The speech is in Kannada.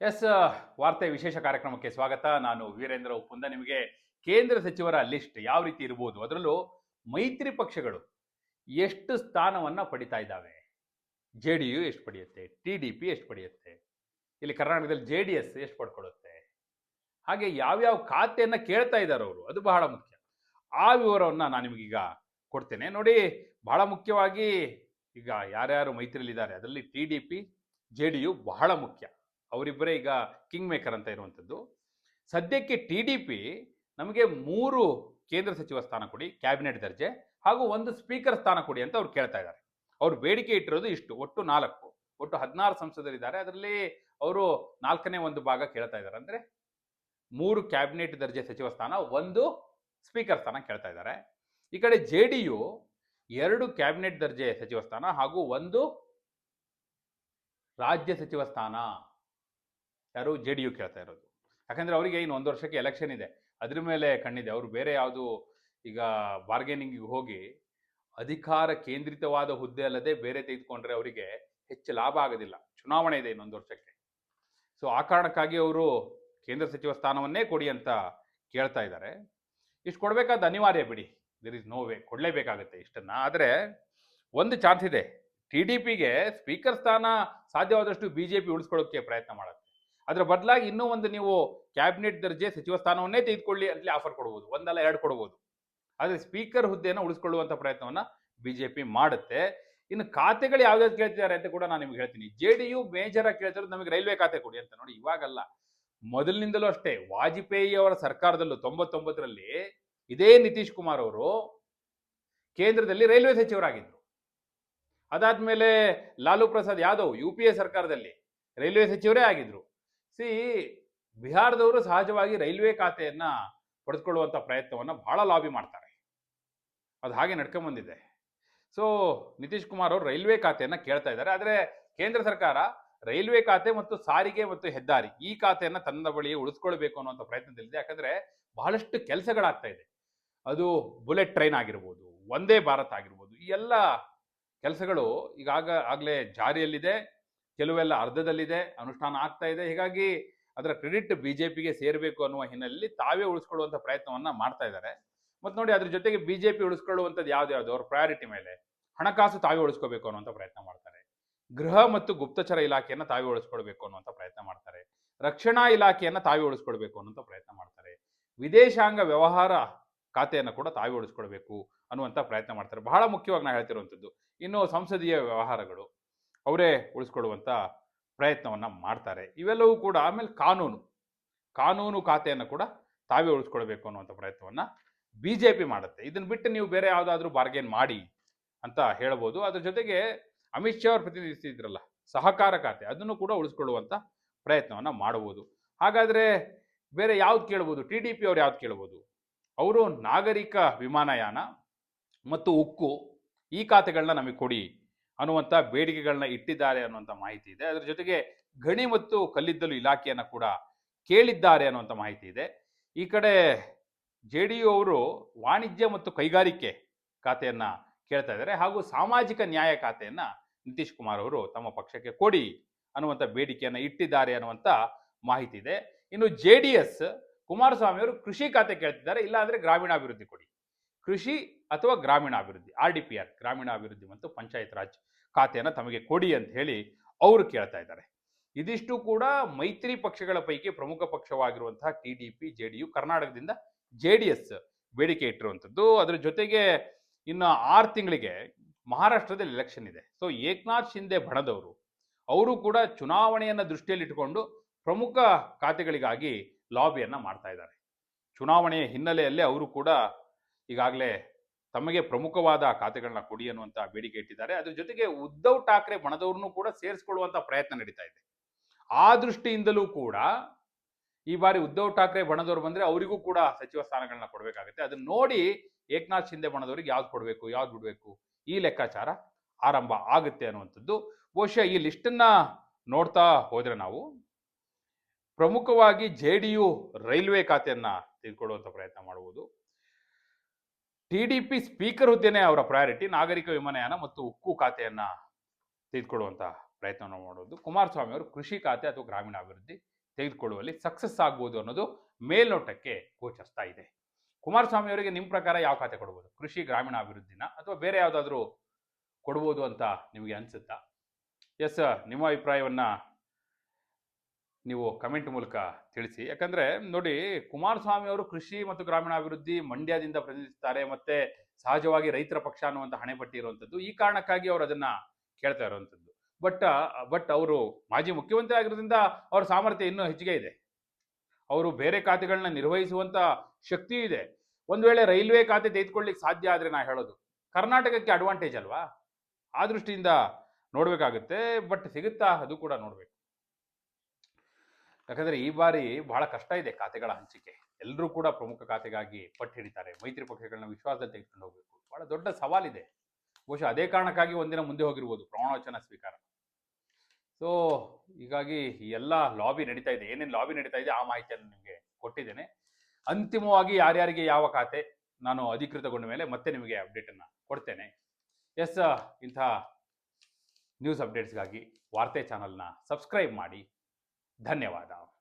ಎಸ್ ವಾರ್ತೆ ವಿಶೇಷ ಕಾರ್ಯಕ್ರಮಕ್ಕೆ ಸ್ವಾಗತ. ನಾನು ವೀರೇಂದ್ರ ಉಪ್ಪುಂದ. ನಿಮಗೆ ಕೇಂದ್ರ ಸಚಿವರ ಲಿಸ್ಟ್ ಯಾವ ರೀತಿ ಇರ್ಬೋದು? ಅದರಲ್ಲೂ ಮೈತ್ರಿ ಪಕ್ಷಗಳು ಎಷ್ಟು ಸ್ಥಾನವನ್ನ ಪಡಿತಾ ಇದ್ದಾವೆ? ಜೆ ಡಿ ಯು ಎಷ್ಟು ಪಡೆಯುತ್ತೆ? ಟಿ ಡಿ ಪಿ ಎಷ್ಟು ಪಡೆಯುತ್ತೆ? ಇಲ್ಲಿ ಕರ್ನಾಟಕದಲ್ಲಿ ಜೆ ಡಿ ಎಸ್ ಎಷ್ಟು ಪಡ್ಕೊಳ್ಳುತ್ತೆ? ಹಾಗೆ ಯಾವ್ಯಾವ ಖಾತೆಯನ್ನು ಕೇಳ್ತಾ ಇದ್ದಾರೆ ಅವರು? ಅದು ಬಹಳ ಮುಖ್ಯ. ಆ ವಿವರವನ್ನ ನಾನು ನಿಮಗೀಗ ಕೊಡ್ತೇನೆ. ನೋಡಿ, ಬಹಳ ಮುಖ್ಯವಾಗಿ ಈಗ ಯಾರ್ಯಾರು ಮೈತ್ರಿಯಲ್ಲಿದ್ದಾರೆ? ಅದರಲ್ಲಿ T D P, J D U ಬಹಳ ಮುಖ್ಯ. ಅವರಿಬ್ಬರೇ ಈಗ ಕಿಂಗ್ ಮೇಕರ್ ಅಂತ ಇರುವಂಥದ್ದು. ಸದ್ಯಕ್ಕೆ ಟಿ ಡಿ ಪಿ ನಮಗೆ ಮೂರು ಕೇಂದ್ರ ಸಚಿವ ಸ್ಥಾನ ಕೊಡಿ ಕ್ಯಾಬಿನೆಟ್ ದರ್ಜೆ ಹಾಗೂ ಒಂದು ಸ್ಪೀಕರ್ ಸ್ಥಾನ ಕೊಡಿ ಅಂತ ಅವ್ರು ಕೇಳ್ತಾ ಇದ್ದಾರೆ. ಅವ್ರು ಬೇಡಿಕೆ ಇಟ್ಟಿರೋದು ಇಷ್ಟು, ಒಟ್ಟು ನಾಲ್ಕು. ಒಟ್ಟು ಹದಿನಾರು ಸಂಸದರಿದ್ದಾರೆ. ಅದರಲ್ಲಿ ಅವರು ನಾಲ್ಕನೇ ಒಂದು ಭಾಗ ಕೇಳ್ತಾ ಇದ್ದಾರೆ ಅಂದ್ರೆ ಮೂರು ಕ್ಯಾಬಿನೆಟ್ ದರ್ಜೆ ಸಚಿವ ಸ್ಥಾನ, ಒಂದು ಸ್ಪೀಕರ್ ಸ್ಥಾನ ಕೇಳ್ತಾ ಇದ್ದಾರೆ. ಈ ಕಡೆ ಜೆ ಡಿ ಯು ಎರಡು ಕ್ಯಾಬಿನೆಟ್ ದರ್ಜೆ ಸಚಿವ ಸ್ಥಾನ ಹಾಗೂ ಒಂದು ರಾಜ್ಯ ಸಚಿವ ಸ್ಥಾನ. ಯಾರು ಜೆ ಡಿ ಯು ಕೇಳ್ತಾ ಇರೋದು. ಯಾಕಂದ್ರೆ ಅವರಿಗೆ ಇನ್ನು ಒಂದು ವರ್ಷಕ್ಕೆ ಎಲೆಕ್ಷನ್ ಇದೆ. ಅದ್ರ ಮೇಲೆ ಕಣ್ಣಿದೆ. ಅವರು ಬೇರೆ ಯಾವುದು ಈಗ ಬಾರ್ಗೇನಿಂಗಿಗೆ ಹೋಗಿ ಅಧಿಕಾರ ಕೇಂದ್ರಿತವಾದ ಹುದ್ದೆ ಅಲ್ಲದೆ ಬೇರೆ ತೆಗೆದುಕೊಂಡ್ರೆ ಅವರಿಗೆ ಹೆಚ್ಚು ಲಾಭ ಆಗೋದಿಲ್ಲ. ಚುನಾವಣೆ ಇದೆ ಇನ್ನೊಂದು ವರ್ಷಕ್ಕೆ. ಸೊ ಆ ಕಾರಣಕ್ಕಾಗಿ ಅವರು ಕೇಂದ್ರ ಸಚಿವ ಸ್ಥಾನವನ್ನೇ ಕೊಡಿ ಅಂತ ಕೇಳ್ತಾ ಇದ್ದಾರೆ. ಇಷ್ಟು ಕೊಡಬೇಕಾದ ಅನಿವಾರ್ಯ ಬಿಡಿ. ದಿರ್ ಇಸ್ ನೋ ವೇ ಕೊಡಲೇಬೇಕಾಗತ್ತೆ ಇಷ್ಟನ್ನ. ಆದರೆ ಒಂದು ಚಾನ್ಸ್ ಇದೆ. ಟಿ ಡಿ ಪಿಗೆ ಸ್ಪೀಕರ್ ಸ್ಥಾನ ಸಾಧ್ಯವಾದಷ್ಟು ಬಿ ಜೆ ಪಿ ಉಳಿಸ್ಕೊಳ್ಳೋಕ್ಕೆ ಪ್ರಯತ್ನ ಮಾಡುತ್ತೆ ಅದರ ಬದಲಾಗಿ ಇನ್ನೂ ಒಂದು ನೀವು ಕ್ಯಾಬಿನೆಟ್ ದರ್ಜೆ ಸಚಿವ ಸ್ಥಾನವನ್ನೇ ತೆಗೆದುಕೊಳ್ಳಿ ಅಂತಲೇ ಆಫರ್ ಕೊಡ್ಬೋದು. ಒಂದಲ್ಲ ಎರಡು ಕೊಡ್ಬೋದು. ಆದರೆ ಸ್ಪೀಕರ್ ಹುದ್ದೆಯನ್ನು ಉಳಿಸ್ಕೊಳ್ಳುವಂಥ ಪ್ರಯತ್ನವನ್ನ ಬಿಜೆಪಿ ಮಾಡುತ್ತೆ. ಇನ್ನು ಖಾತೆಗಳು ಯಾವ್ಯಾವ್ದು ಕೇಳ್ತಿದ್ದಾರೆ ಅಂತ ಕೂಡ ನಾನು ನಿಮ್ಗೆ ಹೇಳ್ತೀನಿ. ಜೆ ಡಿ ಯು ಮೇಜರ್ ಆಗಿ ಕೇಳ್ತಿರೋದು ನಮಗೆ ರೈಲ್ವೆ ಖಾತೆ ಕೊಡಿ ಅಂತ ನೋಡಿ. ಇವಾಗಲ್ಲ. ಮೊದಲಿನಿಂದಲೂ ಅಷ್ಟೇ ವಾಜಪೇಯಿ ಅವರ ಸರ್ಕಾರದಲ್ಲೂ ತೊಂಬತ್ತೊಂಬತ್ತರಲ್ಲಿ ಇದೇ ನಿತೀಶ್ ಕುಮಾರ್ ಅವರು ಕೇಂದ್ರದಲ್ಲಿ ರೈಲ್ವೆ ಸಚಿವರಾಗಿದ್ದರು ಅದಾದ್ಮೇಲೆ Lalu Prasad Yadav U P A ಸರ್ಕಾರದಲ್ಲಿ ರೈಲ್ವೆ ಸಚಿವರೇ ಆಗಿದ್ರು. ಸಿ, ಬಿಹಾರದವರು ಸಹಜವಾಗಿ ರೈಲ್ವೆ ಖಾತೆಯನ್ನ ಪಡೆದುಕೊಳ್ಳುವಂಥ ಪ್ರಯತ್ನವನ್ನು ಬಹಳ ಲಾಬಿ ಮಾಡ್ತಾರೆ. ಅದು ಹಾಗೆ ನಡ್ಕೊಂಬಂದಿದೆ. ಸೊ, ನಿತೀಶ್ ಕುಮಾರ್ ಅವರು ರೈಲ್ವೆ ಖಾತೆಯನ್ನು ಕೇಳ್ತಾ ಇದ್ದಾರೆ. ಆದರೆ ಕೇಂದ್ರ ಸರ್ಕಾರ ರೈಲ್ವೆ ಖಾತೆ ಮತ್ತು ಸಾರಿಗೆ ಮತ್ತು ಹೆದ್ದಾರಿ ಈ ಖಾತೆಯನ್ನು ತನ್ನ ಬಳಿ ಉಳಿಸ್ಕೊಳ್ಬೇಕು ಅನ್ನುವಂಥ ಪ್ರಯತ್ನದಲ್ಲಿದೆ. ಯಾಕಂದ್ರೆ ಬಹಳಷ್ಟು ಕೆಲಸಗಳಾಗ್ತಾ ಇದೆ. ಅದು ಬುಲೆಟ್ ಟ್ರೈನ್ ಆಗಿರ್ಬೋದು ಒಂದೇ ಭಾರತ್ ಆಗಿರ್ಬೋದು, ಈ ಎಲ್ಲ ಕೆಲಸಗಳು ಈಗಾಗ ಆಗಲೇ ಜಾರಿಯಲ್ಲಿದೆ. ಕೆಲವೆಲ್ಲ ಅರ್ಧದಲ್ಲಿದೆ, ಅನುಷ್ಠಾನ ಆಗ್ತಾ ಇದೆ. ಹೀಗಾಗಿ ಅದರ ಕ್ರೆಡಿಟ್ ಬಿಜೆಪಿಗೆ ಸೇರಬೇಕು ಅನ್ನುವ ಹಿನ್ನೆಲೆಯಲ್ಲಿ ತಾವೇ ಉಳಿಸ್ಕೊಳ್ಳುವಂಥ ಪ್ರಯತ್ನವನ್ನ ಮಾಡ್ತಾ ಇದ್ದಾರೆ. ಮತ್ತು ನೋಡಿ ಅದ್ರ ಜೊತೆಗೆ ಬಿಜೆಪಿ ಉಳಿಸ್ಕೊಳ್ಳುವಂಥದ್ದು ಯಾವ್ದು ಅವ್ರ ಪ್ರಯಾರಿಟಿ ಮೇಲೆ. ಹಣಕಾಸು ತಾವೇ ಉಳಿಸ್ಕೋಬೇಕು ಅನ್ನುವಂಥ ಪ್ರಯತ್ನ ಮಾಡ್ತಾರೆ. ಗೃಹ ಮತ್ತು ಗುಪ್ತಚರ ಇಲಾಖೆಯನ್ನು ತಾವೇ ಉಳಿಸ್ಕೊಳ್ಬೇಕು ಅನ್ನುವಂಥ ಪ್ರಯತ್ನ ಮಾಡ್ತಾರೆ. ರಕ್ಷಣಾ ಇಲಾಖೆಯನ್ನು ತಾವೇ ಉಳಿಸ್ಕೊಳ್ಬೇಕು ಅನ್ನುವಂಥ ಪ್ರಯತ್ನ ಮಾಡ್ತಾರೆ. ವಿದೇಶಾಂಗ ವ್ಯವಹಾರ ಖಾತೆಯನ್ನು ಕೂಡ ತಾವೇ ಉಳಿಸ್ಕೊಳ್ಬೇಕು ಅನ್ನುವಂಥ ಪ್ರಯತ್ನ ಮಾಡ್ತಾರೆ. ಬಹಳ ಮುಖ್ಯವಾಗಿ ನಾ ಹೇಳ್ತಿರುವಂಥದ್ದು. ಇನ್ನು ಸಂಸದೀಯ ವ್ಯವಹಾರಗಳು. ಅವರೇ ಉಳಿಸ್ಕೊಳ್ಳುವಂಥ ಪ್ರಯತ್ನವನ್ನು ಮಾಡ್ತಾರೆ. ಇವೆಲ್ಲವೂ ಕೂಡ ಆಮೇಲೆ ಕಾನೂನು. ಕಾನೂನು ಖಾತೆಯನ್ನು ಕೂಡ ತಾವೇ ಉಳಿಸ್ಕೊಳ್ಬೇಕು ಅನ್ನುವಂಥ ಪ್ರಯತ್ನವನ್ನು ಬಿ ಜೆ ಪಿ ಮಾಡುತ್ತೆ. ಇದನ್ನು ಬಿಟ್ಟು ನೀವು ಬೇರೆ ಯಾವುದಾದ್ರೂ ಬಾರ್ಗೇನ್ ಮಾಡಿ ಅಂತ ಹೇಳ್ಬೋದು. ಅದ್ರ ಜೊತೆಗೆ ಅಮಿತ್ ಶಾ ಅವರು ಪ್ರತಿನಿಧಿಸಿದ್ರಲ್ಲ ಸಹಕಾರ ಖಾತೆ, ಅದನ್ನು ಕೂಡ ಉಳಿಸ್ಕೊಳ್ಳುವಂಥ ಪ್ರಯತ್ನವನ್ನು ಮಾಡಬಹುದು. ಹಾಗಾದ್ರೆ ಬೇರೆ ಯಾವ್ದು ಕೇಳ್ಬೋದು? ಟಿ ಡಿ ಪಿ ಅವ್ರು ಯಾವ್ದು ಕೇಳ್ಬೋದು? ಅವರು ನಾಗರಿಕ ವಿಮಾನಯಾನ ಮತ್ತು ಉಕ್ಕು ಈ ಖಾತೆಗಳನ್ನ ನಮಗೆ ಕೊಡಿ ಅನ್ನುವಂಥ ಬೇಡಿಕೆಗಳನ್ನ ಇಟ್ಟಿದ್ದಾರೆ ಅನ್ನುವಂಥ ಮಾಹಿತಿ ಇದೆ. ಅದರ ಜೊತೆಗೆ ಗಣಿ ಮತ್ತು ಕಲ್ಲಿದ್ದಲು ಇಲಾಖೆಯನ್ನು ಕೂಡ ಕೇಳಿದ್ದಾರೆ ಅನ್ನುವಂಥ ಮಾಹಿತಿ ಇದೆ. ಈ ಕಡೆ ಜೆ ಡಿ ಯು ಅವರು ವಾಣಿಜ್ಯ ಮತ್ತು ಕೈಗಾರಿಕೆ ಖಾತೆಯನ್ನು ಕೇಳ್ತಾ ಇದ್ದಾರೆ ಹಾಗೂ ಸಾಮಾಜಿಕ ನ್ಯಾಯ ಖಾತೆಯನ್ನು ನಿತೀಶ್ ಕುಮಾರ್ ಅವರು ತಮ್ಮ ಪಕ್ಷಕ್ಕೆ ಕೊಡಿ ಅನ್ನುವಂಥ ಬೇಡಿಕೆಯನ್ನು ಇಟ್ಟಿದ್ದಾರೆ ಅನ್ನುವಂಥ ಮಾಹಿತಿ ಇದೆ. ಇನ್ನು ಜೆ ಡಿ ಎಸ್ ಕುಮಾರಸ್ವಾಮಿ ಅವರು ಕೃಷಿ ಖಾತೆ ಕೇಳ್ತಿದ್ದಾರೆ, ಇಲ್ಲಾಂದರೆ ಗ್ರಾಮೀಣಾಭಿವೃದ್ಧಿ ಕೊಡಿ. ಕೃಷಿ ಅಥವಾ ಗ್ರಾಮೀಣಾಭಿವೃದ್ಧಿ, ಆರ್ ಡಿ ಪಿ ಆರ್, ಗ್ರಾಮೀಣಾಭಿವೃದ್ಧಿ ಮತ್ತು ಪಂಚಾಯತ್ ರಾಜ್ ಖಾತೆಯನ್ನು ತಮಗೆ ಕೊಡಿ ಅಂತ ಹೇಳಿ ಅವರು ಕೇಳ್ತಾ ಇದ್ದಾರೆ. ಇದಿಷ್ಟು ಕೂಡ ಮೈತ್ರಿ ಪಕ್ಷಗಳ ಪೈಕಿ ಪ್ರಮುಖ ಪಕ್ಷವಾಗಿರುವಂತಹ T D P, J D U, ಕರ್ನಾಟಕದಿಂದ ಜೆ ಡಿ ಎಸ್ ಬೇಡಿಕೆ ಇಟ್ಟಿರುವಂಥದ್ದು. ಅದರ ಜೊತೆಗೆ ಇನ್ನು ಆರು ತಿಂಗಳಿಗೆ ಮಹಾರಾಷ್ಟ್ರದಲ್ಲಿ ಎಲೆಕ್ಷನ್ ಇದೆ. ಸೊ ಏಕನಾಥ್ ಶಿಂದೆ ಬಣದವರು, ಅವರು ಕೂಡ ಚುನಾವಣೆಯನ್ನು ದೃಷ್ಟಿಯಲ್ಲಿ ಇಟ್ಟುಕೊಂಡು ಪ್ರಮುಖ ಖಾತೆಗಳಿಗಾಗಿ ಲಾಬಿಯನ್ನು ಮಾಡ್ತಾ ಇದ್ದಾರೆ. ಚುನಾವಣೆಯ ಹಿನ್ನೆಲೆಯಲ್ಲೇ ಅವರು ಕೂಡ ಈಗಾಗಲೇ ತಮಗೆ ಪ್ರಮುಖವಾದ ಖಾತೆಗಳನ್ನ ಕೊಡಿ ಅನ್ನುವಂಥ ಬೇಡಿಕೆ ಇಟ್ಟಿದ್ದಾರೆ. ಅದ್ರ ಜೊತೆಗೆ ಉದ್ಧವ್ ಠಾಕ್ರೆ ಬಣದವ್ರನ್ನೂ ಕೂಡ ಸೇರಿಸ್ಕೊಳ್ಳುವಂಥ ಪ್ರಯತ್ನ ನಡೀತಾ ಇದೆ. ಆ ದೃಷ್ಟಿಯಿಂದಲೂ ಕೂಡ ಈ ಬಾರಿ ಉದ್ಧವ್ ಠಾಕ್ರೆ ಬಣದವ್ರು ಬಂದ್ರೆ ಅವರಿಗೂ ಕೂಡ ಸಚಿವ ಸ್ಥಾನಗಳನ್ನ ಕೊಡಬೇಕಾಗುತ್ತೆ. ಅದನ್ನ ನೋಡಿ ಏಕನಾಥ್ ಶಿಂದೆ ಬಣದವ್ರಿಗೆ ಯಾವ್ದು ಕೊಡಬೇಕು, ಯಾವ್ದು ಬಿಡಬೇಕು, ಈ ಲೆಕ್ಕಾಚಾರ ಆರಂಭ ಆಗುತ್ತೆ ಅನ್ನುವಂಥದ್ದು. ಬಹುಶಃ ಈ ಲಿಸ್ಟನ್ನ ನೋಡ್ತಾ ಹೋದ್ರೆ ನಾವು ಪ್ರಮುಖವಾಗಿ ಜೆ ಡಿ ಯು ರೈಲ್ವೆ ಖಾತೆಯನ್ನ ತೆಗೆದುಕೊಳ್ಳುವಂಥ ಪ್ರಯತ್ನ ಮಾಡುವುದು ಟಿ ಡಿ ಪಿ ಸ್ಪೀಕರ್ ಹುದ್ದೆನೇ ಅವರ ಪ್ರಯಾರಿಟಿ ನಾಗರಿಕ ವಿಮಾನಯಾನ ಮತ್ತು ಉಕ್ಕು ಖಾತೆಯನ್ನ ತೆಗೆದುಕೊಳ್ಳುವಂತಹ ಪ್ರಯತ್ನವನ್ನು ಮಾಡೋದು ಕುಮಾರಸ್ವಾಮಿ ಅವರು ಕೃಷಿ ಖಾತೆ ಅಥವಾ ಗ್ರಾಮೀಣಾಭಿವೃದ್ಧಿ ತೆಗೆದುಕೊಳ್ಳುವಲ್ಲಿ ಸಕ್ಸಸ್ ಆಗ್ಬೋದು ಅನ್ನೋದು ಮೇಲ್ನೋಟಕ್ಕೆ ಗೋಚರಿಸ್ತಾ ಇದೆ. ಕುಮಾರಸ್ವಾಮಿ ಅವರಿಗೆ ನಿಮ್ಮ ಪ್ರಕಾರ ಯಾವ ಖಾತೆ ಕೊಡ್ಬೋದು? ಕೃಷಿ ಗ್ರಾಮೀಣಾಭಿವೃದ್ಧಿನ ಅಥವಾ ಬೇರೆ ಯಾವುದಾದ್ರೂ ಕೊಡ್ಬೋದು ಅಂತ ನಿಮಗೆ ಅನಿಸುತ್ತಾ? ಎಸ್ ನಿಮ್ಮ ಅಭಿಪ್ರಾಯವನ್ನ ನೀವು ಕಮೆಂಟ್ ಮೂಲಕ ತಿಳಿಸಿ. ಯಾಕಂದ್ರೆ, ನೋಡಿ, ಕುಮಾರಸ್ವಾಮಿ ಅವರು ಕೃಷಿ ಮತ್ತು ಗ್ರಾಮೀಣಾಭಿವೃದ್ಧಿ ಮಂಡ್ಯದಿಂದ ಪ್ರತಿನಿಧಿಸ್ತಾರೆ ಮತ್ತೆ ಸಹಜವಾಗಿ ರೈತರ ಪಕ್ಷ ಅನ್ನುವಂಥ ಹಣೆಪಟ್ಟಿ ಇರುವಂಥದ್ದು. ಈ ಕಾರಣಕ್ಕಾಗಿ ಅವರು ಅದನ್ನ ಕೇಳ್ತಾ ಇರುವಂಥದ್ದು. ಬಟ್ ಬಟ್ ಅವರು ಮಾಜಿ ಮುಖ್ಯಮಂತ್ರಿ ಆಗಿರೋದ್ರಿಂದ ಅವ್ರ ಸಾಮರ್ಥ್ಯ ಇನ್ನೂ ಹೆಚ್ಚಿಗೆ ಇದೆ. ಅವರು ಬೇರೆ ಖಾತೆಗಳನ್ನ ನಿರ್ವಹಿಸುವಂತ ಶಕ್ತಿ ಇದೆ. ಒಂದ್ ವೇಳೆ ರೈಲ್ವೆ ಖಾತೆ ತೆಗೆದುಕೊಳ್ಳಿಕ್ಕೆ ಸಾಧ್ಯ ಆದ್ರೆ ನಾ ಹೇಳೋದು, ಕರ್ನಾಟಕಕ್ಕೆ ಅಡ್ವಾಂಟೇಜ್ ಅಲ್ವಾ? ಆ ದೃಷ್ಟಿಯಿಂದ ನೋಡ್ಬೇಕಾಗುತ್ತೆ, ಬಟ್ ಸಿಗುತ್ತಾ? ಅದು ಕೂಡ ನೋಡ್ಬೇಕು. ಯಾಕಂದ್ರೆ ಈ ಬಾರಿ ಬಹಳ ಕಷ್ಟ ಇದೆ ಖಾತೆಗಳ ಹಂಚಿಕೆ. ಎಲ್ಲರೂ ಕೂಡ ಪ್ರಮುಖ ಖಾತೆಗಾಗಿ ಪಟ್ಟು ಹಿಡಿತಾರೆ. ಮೈತ್ರಿ ಪಕ್ಷಗಳನ್ನ ವಿಶ್ವಾಸದಲ್ಲಿ ತೆಗೆದುಕೊಂಡು ಹೋಗಬೇಕು. ಬಹಳ ದೊಡ್ಡ ಸವಾಲಿದೆ. ಬಹುಶಃ ಅದೇ ಕಾರಣಕ್ಕಾಗಿ ಒಂದಿನ ಮುಂದೆ ಹೋಗಿರ್ಬೋದು ಪ್ರಮಾಣವಚನ ಸ್ವೀಕಾರ. ಸೊ ಹೀಗಾಗಿ ಎಲ್ಲ ಲಾಬಿ ನಡೀತಾ ಇದೆ. ಏನೇನು ಲಾಬಿ ನಡೀತಾ ಇದೆ ಆ ಮಾಹಿತಿಯನ್ನು ನಿಮಗೆ ಕೊಟ್ಟಿದ್ದೇನೆ. ಅಂತಿಮವಾಗಿ ಯಾರ್ಯಾರಿಗೆ ಯಾವ ಖಾತೆ ನಾನು ಅಧಿಕೃತಗೊಂಡ ಮೇಲೆ ಮತ್ತೆ ನಿಮಗೆ ಅಪ್ಡೇಟನ್ನು ಕೊಡ್ತೇನೆ. ಎಸ್, ಇಂಥ ನ್ಯೂಸ್ ಅಪ್ಡೇಟ್ಸ್ಗಾಗಿ ವಾರ್ತೆ ಚಾನಲ್ನ ಸಬ್ಸ್ಕ್ರೈಬ್ ಮಾಡಿ. धन्यवाद आप।